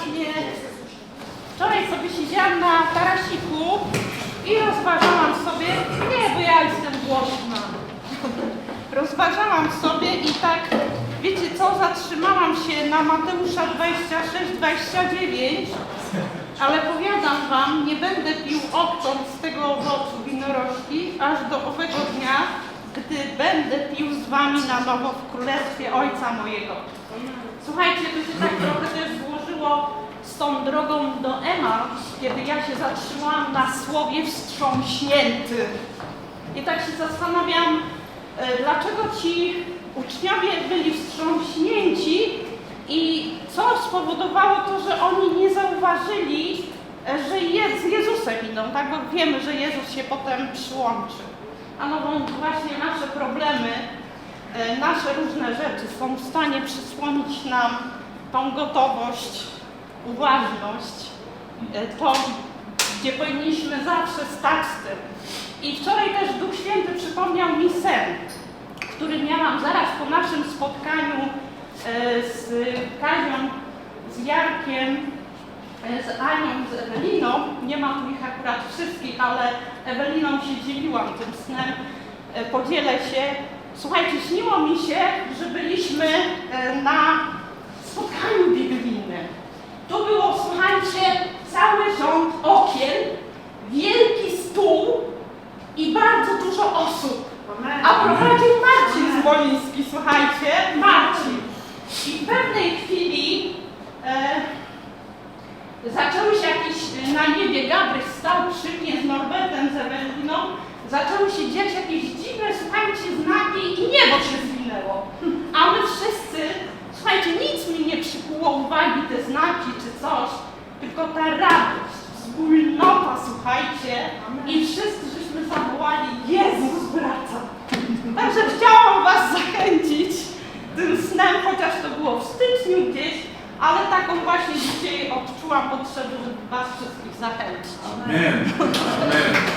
właśnie wczoraj sobie siedziałam na tarasiku i rozważałam sobie, nie, bo ja jestem głośna. Rozważałam sobie i tak, wiecie co, zatrzymałam się na Mateusza 26, 29, ale powiadam wam, nie będę pił odtąd z tego owocu winorośli, aż do owego gdy będę pił z wami na nowo w królestwie Ojca mojego. Słuchajcie, to się tak trochę też złożyło z tą drogą do Emaus, kiedy ja się zatrzymałam na słowie wstrząśnięty. I tak się zastanawiam, e, dlaczego ci uczniowie byli wstrząśnięci i co spowodowało to, że oni nie zauważyli, e, że je, z Jezusem idą, tak? Bo wiemy, że Jezus się potem przyłączy. A no bo właśnie nasze różne rzeczy są w stanie przysłonić nam tą gotowość, uważność, e, to, gdzie powinniśmy zawsze stać z tym. I wczoraj też Duch Święty przypomniał mi sen, który miałam zaraz po naszym spotkaniu e, z Kazią, z Jarkiem, e, z Anią, z Eweliną. Nie ma tu ich akurat wszystkich, ale Eweliną się dzieliłam tym snem. E, Podzielę się. Słuchajcie, śniło mi się, że byliśmy e, na spotkaniu biblijnym. Tu było, słuchajcie, cały rząd okien, wielki stół i bardzo dużo osób. A prowadził Marcin Zwoliński, słuchajcie, Marcin. I w pewnej chwili e, zaczęły się jakieś, e, na niebie Gabryś stał przy mnie z Norbertem, z Eweliną, zaczęły się dziać jakieś dziwne, słuchajcie, znaki i niebo się zwinęło. A my wszyscy, słuchajcie, nic mi nie przykuło uwagi, te znaki czy coś, tylko ta radość, wspólnota, słuchajcie, i wszyscy żeśmy zawołali, Jezus wraca. Także chciałam Was zachęcić tym snem, chociaż to było w styczniu gdzieś, ale taką właśnie dzisiaj odczułam potrzebę, żeby Was wszystkich zachęcić. Amen. Amen.